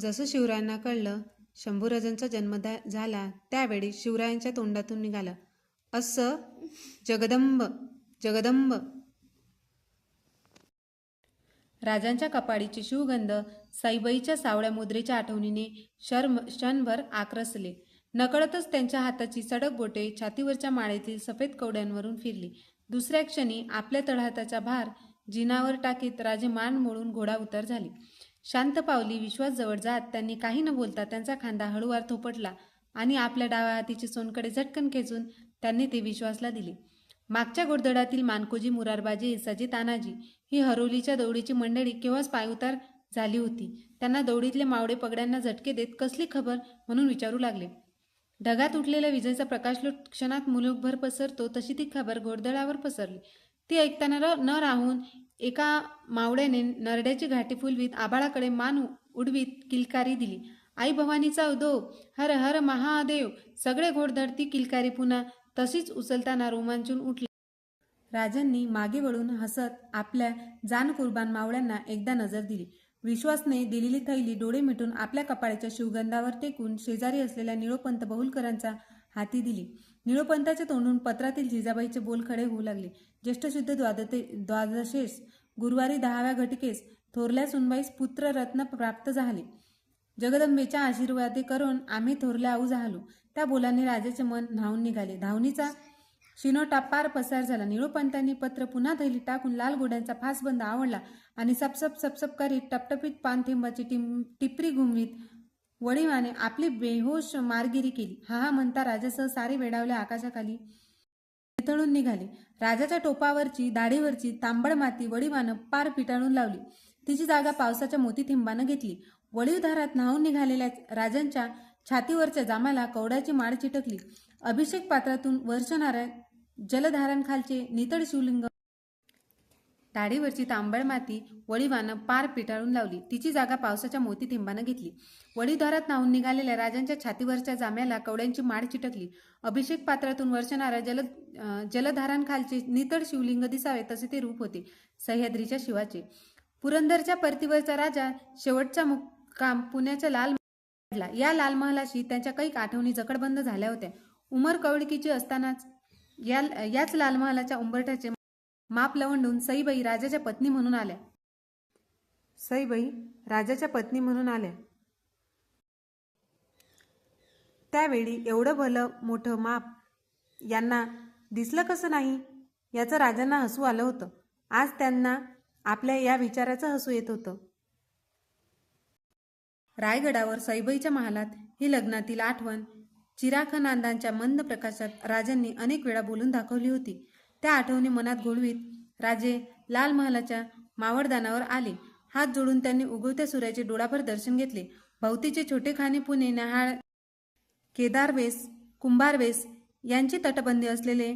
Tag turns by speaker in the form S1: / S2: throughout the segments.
S1: जसं शिवरायांना कळलं शंभूराजांचा जन्म झाला त्यावेळी शिवरायांच्या तोंडातून निघालं. असं जगदंब जगदंब. राजांच्या कपाळीचे शिवगंध साईबाईच्या सावळ्या मुद्रेच्या आठवणीने शर्म क्षणभर आक्रसले. नकळतच त्यांच्या हाताची सडक बोटे छातीवरच्या माळेतील सफेद कवड्यांवरून फिरली. दुसऱ्या क्षणी आपल्या तळहाताचा भार जिनावर टाकीत राजे मान मोडून घोडा उतर झाले. शांत पावली विश्वास जवळ जात त्यांनी काही न बोलता त्यांचा खांदा हळूवार थोपटला आणि आपल्या डाव्या हातीचे सोनकडे झटकन खेचून त्यांनी ते विश्वासला दिले. मागच्या गोडधडातील मानकोजी मुरारबाजी सजी तानाजी ही हरोलीच्या दौडीची मंडळी केव्हाच पायउतार झाली होती. त्यांना दौडीतले मावडे पगड्यांना झटके देत कसली खबर म्हणून विचारू लागले. ढगात उठलेल्या विजेचा प्रकाशलोट क्षणात मुलुकभर पसरतो तशी ती खबर घोडदळावर पसरली. ती ऐकताना र- न राहून एका मावळ्याने नरड्याची घाटी फुलवीत आबाळाकडे मान उडवीत किलकारी दिली. आई भवानीचा उदो हर हर महादेव सगळे घोडधडती किलकारी पुन्हा तशीच उचलताना रोमांचून उठले. राजांनी मागे वळून हसत आपल्या जान कुर्बान मावळ्यांना एकदा नजर दिली. विश्वासने दिलेली थैली डोळे मिटून आपल्या कपाळाच्या शिवगंधावर टेकून शेजारी असलेल्या निळोपंत बहुलकरांचा हाती दिली. निळोपंताच्या तोंडून पत्रातील जिजाबाईचे बोल खडे होऊ लागले. ज्येष्ठ शुद्ध द्वादते द्वादशेस गुरुवारी दहाव्या घटिकेस थोरल्या सुनबाईस पुत्ररत्न प्राप्त झाले. जगदंबेच्या आशीर्वादे करून आम्ही थोरल्या आऊ झालो. त्या बोलाने राजाचे मन न्हावून निघाले. धावणीचा शिनोटा पार पसार झाला. निळोपंतांनी पत्र पुन्हा थैली टाकून लाल घोड्यांचा फासबंद आवडला आणि सपसप सपसप करीत टपटपीत पानथिंबाची टिम टिपरी घुमवीत वडीवाने आपली बेहोश मारगिरी केली. हा हा म्हणता राजासह सारे वेडावले आकाशाखाली पितळून निघाले. राजाच्या टोपावरची दाढीवरची तांबड माती वडीवानं पार पिटाळून लावली. तिची जागा पावसाच्या मोती थिंबानं घेतली. वडीवधारात न्हावून निघालेल्या राजांच्या छातीवरच्या जामाला कवड्याची माळ चिटकली. अभिषेक पात्रातून वर्षणाऱ्या जलधारांखालचे नितळ शिवलिंग दाढीवरची तांबळ माती वळीवानं पार पिटाळून लावली. तिची जागा पावसाच्या मोती थेंबानं घेतली. वडीद्वारात नाहून निघालेल्या राजांच्या छातीवरच्या जाम्याला कवड्यांची माळ चिटकली. अभिषेक पात्रातून वर्षणाऱ्या जल जलधारांखालचे नितळ शिवलिंग दिसावे तसे ते रूप होते सह्याद्रीच्या शिवाचे. पुरंदरच्या परतीवरचा राजा शेवटचा मुक्काम पुण्याच्या लाल पडला या लाल महालाशी त्यांच्या कैक आठवणी जकडबंद झाल्या होत्या. उमर कवळकीची असतानाच या याच लाल महालाच्या उंबरठ्याचे माप लवंडून सईबाई राजाच्या पत्नी म्हणून आल्या. सईबाई राजाच्या पत्नी म्हणून आल्या. त्यावेळी एवढं भलं मोठं माप यांना दिसलं कसं नाही? याचं राजांना हसू आलं होतं. आज त्यांना आपल्या या विचाराचं हसू येत होतं. रायगडावर सईबाईच्या महालात ही लग्नातील आठवण चिराख नांदांच्या मंद प्रकाशात राजांनी अनेक वेळा बोलून दाखवली होती. त्या आठवणी मनात घोळवीत राजे लाल महालाच्या मावळदानावर आले. हात जोडून त्यांनी उगवत्या सूर्याचे डोळाभर दर्शन घेतले. भवतीचे छोटे खाने पुणे नहाळ केदारवेस कुंभारवेस यांची तटबंदी असलेले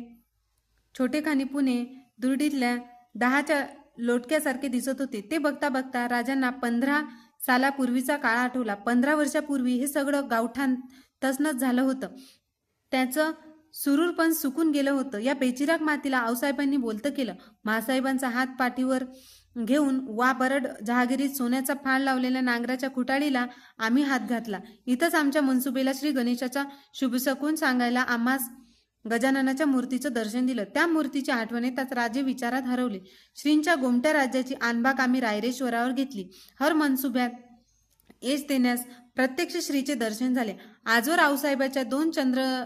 S1: छोटेखानी पुणे दुर्डीतल्या दहाच्या लोटक्यासारखे दिसत होते. ते बघता बघता राजांना पंधरा सालापूर्वीचा काळ आठवला. पंधरा वर्षापूर्वी हे सगळं गावठाण तसनच झालं होतं. त्याचं सुरूर पण सुकून गेलं होतं. या बेचिराग मातीला आऊसाहेबांनी बोलतं केलं. महासाहेबांचा हात पाठीवर घेऊन वा बरड जहागिरीत सोन्याचा फाळ लावलेल्या नांगराच्या खुटाळीला आम्ही हात घातला. इथंच आमच्या मनसुबेला श्री गणेशाचा शुभसकून सांगायला आम्हास गजाननाच्या मूर्तीचं दर्शन दिलं. त्या मूर्तीच्या आठवणीतच राजे विचारात हरवले. श्रींच्या गोमट्या राज्याची आणबाग आम्ही रायरेश्वरावर घेतली. हर मनसुब्यात एज देण्यास प्रत्यक्ष श्रीचे दर्शन झाले. आजवर आऊसाहेबाच्या दोन चंद्र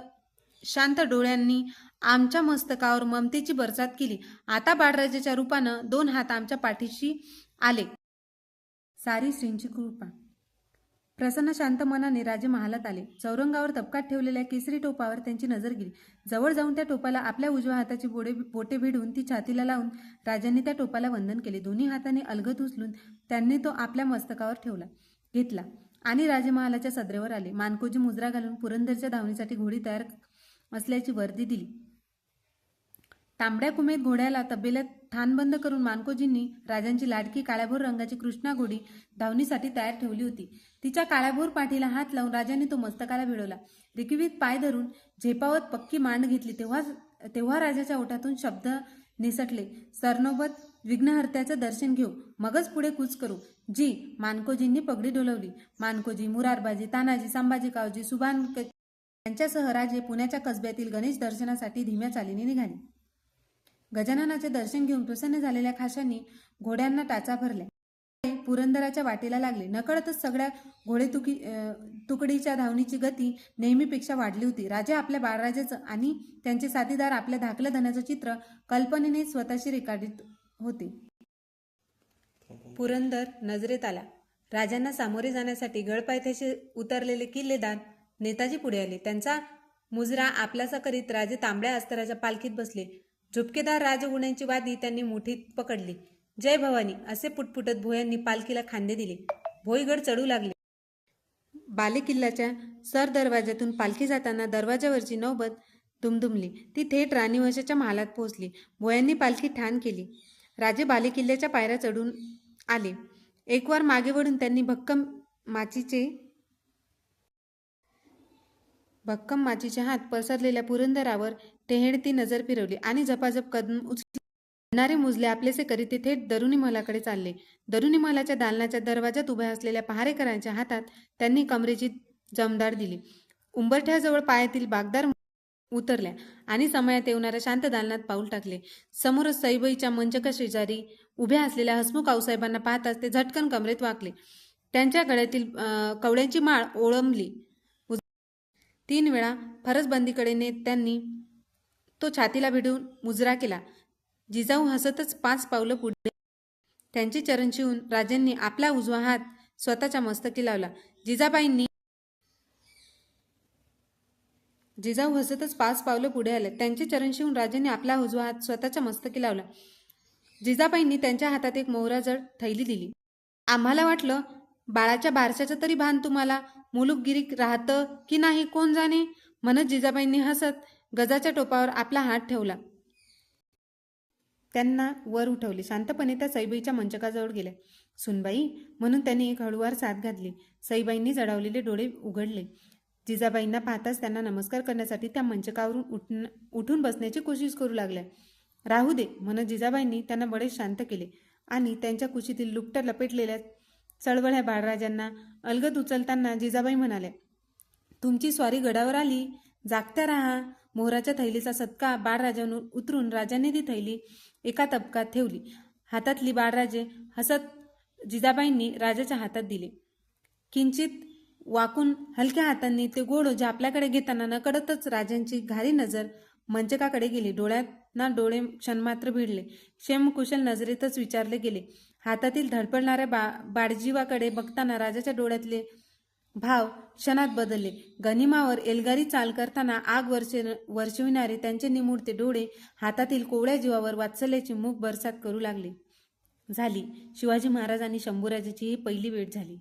S1: शांत डोळ्यांनी आमच्या मस्तकावर ममतेची बरसात केली. आता बाळराजाच्या रूपानं दोन हात आमच्या पाठीशी आले. सारी श्रींची कृपा. प्रसन्न शांत मनाने राजे महालात आले. चौरंगावर तपकात ठेवलेल्या केसरी टोपावर त्यांची नजर गेली. जवळ जाऊन त्या टोपाला आपल्या उजव्या हाताची बोडे बोटे भिडून ती छातीला लावून राजांनी त्या टोपाला वंदन केले. दोन्ही हाताने अलगद उचलून त्यांनी तो आपल्या मस्तकावर ठेवला घेतला आणि राजमहालाच्या सदरेवर आले. मानकोजी मुजरा घालून पुरंदरच्या धावणीसाठी घोडी तयार असल्याची वर्दी दिली. तांबड्या कुमेत घोड्याला तबेल्यात ठाण बंद करून मानकोजींनी राजांची लाडकी काळ्याभोर रंगाची कृष्णा घोडी धावणीसाठी तयार ठेवली होती. तिच्या काळ्याभोर पाठीला हात लावून राजाने तो मस्तकाला भिडवला. रिकवीत पाय धरून झेपावत पक्की मांड घेतली. तेव्हा तेव्हा राजाच्या ओठातून शब्द निसटले. सरनोबत विघ्नहर्त्याचं दर्शन घेऊ. मगच पुढे कूच करू. जी मानकोजींनी पगडी डोलवली. मानकोजी मुरारबाजी तानाजी संभाजी कावजी सुभान त्यांच्यासह राजे पुण्याच्या कसब्यातील गणेश दर्शनासाठी धीम्या चालीने निघाले. गजाननाचे दर्शन घेऊन प्रसन्न झालेल्या खाशांनी घोड्यांना टाचा भरल्या. पुरंदराच्या वाटेला लागले. नकळतच सगळ्या घोडेतुकी तुकी तुकडीच्या धावणीची गती नेहमीपेक्षा वाढली होती. राजा आपल्या बाळराजाचं आणि त्यांचे साथीदार आपल्या धाकल्या धनाचं चित्र कल्पनेने स्वतःशी रेखाटीत होते. पुरंदर नजरेत आला. राजांना सामोरे जाण्यासाठी गळपायथ्याशी उतरलेले किल्लेदार नेताजी पुढे आले. त्यांचा मुजरा आपलासा करीत राजे तांबड्या अस्तराच्या पालखीत बसले. झुपकेदार राजगुण्यांची वादी त्यांनी मुठीत पकडली. जय भवानी असे पुटपुटत भोयांनी पालखीला खांदे दिले. भोईगड चढू लागले. बालेकिल्ल्याच्या सर दरवाज्यातून पालखी जाताना दरवाजावरची नौबत दुमदुमली. ती थेट राणीवंशाच्या महालात पोहोचली. भोयांनी पालखी ठाण केली. राजे बालेकिल्ल्याच्या पायऱ्या चढून आले. एक वार मागे वळून त्यांनी भक्कम माचीचे भक्कम माचीच्या हात पसरलेल्या पुरंदरावर टेहेडती नजर फिरवली आणि झपाझप कदम उचलले मुजले आपलेसे करीत ते थेट दरुणी महालाकडे चालले. दरुणी महालाच्या दालनाच्या दरवाजात उभ्या असलेल्या पहारेकरांच्या हातात त्यांनी कमरेची जमदार दिली. उंबरठ्याजवळ पायातील बागदार उतरल्या आणि समयात येणाऱ्या शांत दालनात पाऊल टाकले. समोरच सईबाईच्या मंचका शेजारी उभ्या असलेल्या हसमुख आऊसाहेबांना पाहताच ते झटकन कमरेत वाकले. त्यांच्या गळ्यातील कवड्यांची माळ ओळंबली. तीन वेळा फरसबंदीकडे नेत त्यांनी तो छातीला भिडून मुजरा केला. जिजाऊ हसतच पाच पावलं पुढे. त्यांचे चरण शिवून राजांनी आपला उजवा हात स्वतःच्या मस्तकी लावला. जिजाबाईंनी जिजाऊ हसतच पाच पावलं पुढे आले. त्यांचे चरण शिवून राजांनी आपला उजवा हात स्वतःच्या मस्तकी लावला. जिजाबाईंनी त्यांच्या हातात एक मोहराजड थैली दिली. आम्हाला वाटलं बाळाच्या बारशाचं तरी भान तुम्हाला मुलुकगिरी राहतं की नाही कोण जाणे? म्हणत जिजाबाईंनी हसत गजाच्या टोपावर आपला हात ठेवला. त्यांना वर उठवले. शांतपणे त्या सईबाईच्या मंचकाजवळ गेल्या. सुनबाई म्हणून त्यांनी एक हळूवार साथ घातली. सईबाईंनी जडावलेले डोळे उघडले. जिजाबाईंना पाहताच त्यांना नमस्कार करण्यासाठी त्या मंचकावरून उठण उठून बसण्याची कोशिश करू लागल्या. राहू दे म्हणत जिजाबाईंनी त्यांना बडे शांत केले आणि त्यांच्या कुशीतील लुपट लपेटलेल्या चळवळ ह्या बाळराजांना अलगद उचलताना जिजाबाई म्हणाल्या तुमची स्वारी गडावर आली. जागत्या राहा. मोहराच्या थैलीचा सत्का बाळराजांवर उतरून राजांनी ती थैली एका तबकात ठेवली. हातातली बाळराजे हसत जिजाबाईंनी राजाच्या हातात दिले. किंचित वाकून हलक्या हातांनी ते गोड आपल्याकडे घेताना नकडतच राजांची घारी नजर मंचकाकडे गेली. डोळ्यात ना डोळे क्षणमात्र भिडले. क्षेमकुशल नजरेतच विचारले गेले हातातील धडपडणाऱ्या बा बाळजीवाकडे बघताना राजाच्या डोळ्यातले भाव क्षणात बदलले. गनिमावर एलगारी चाल करताना आग वर्षे वर्षविणारे त्यांचे निमुळते डोळे हातातील कोवळ्या जीवावर वात्सल्याची मूक बरसात करू लागले. झाली. शिवाजी महाराज आणि शंभूराजाची ही पहिली भेट झाली.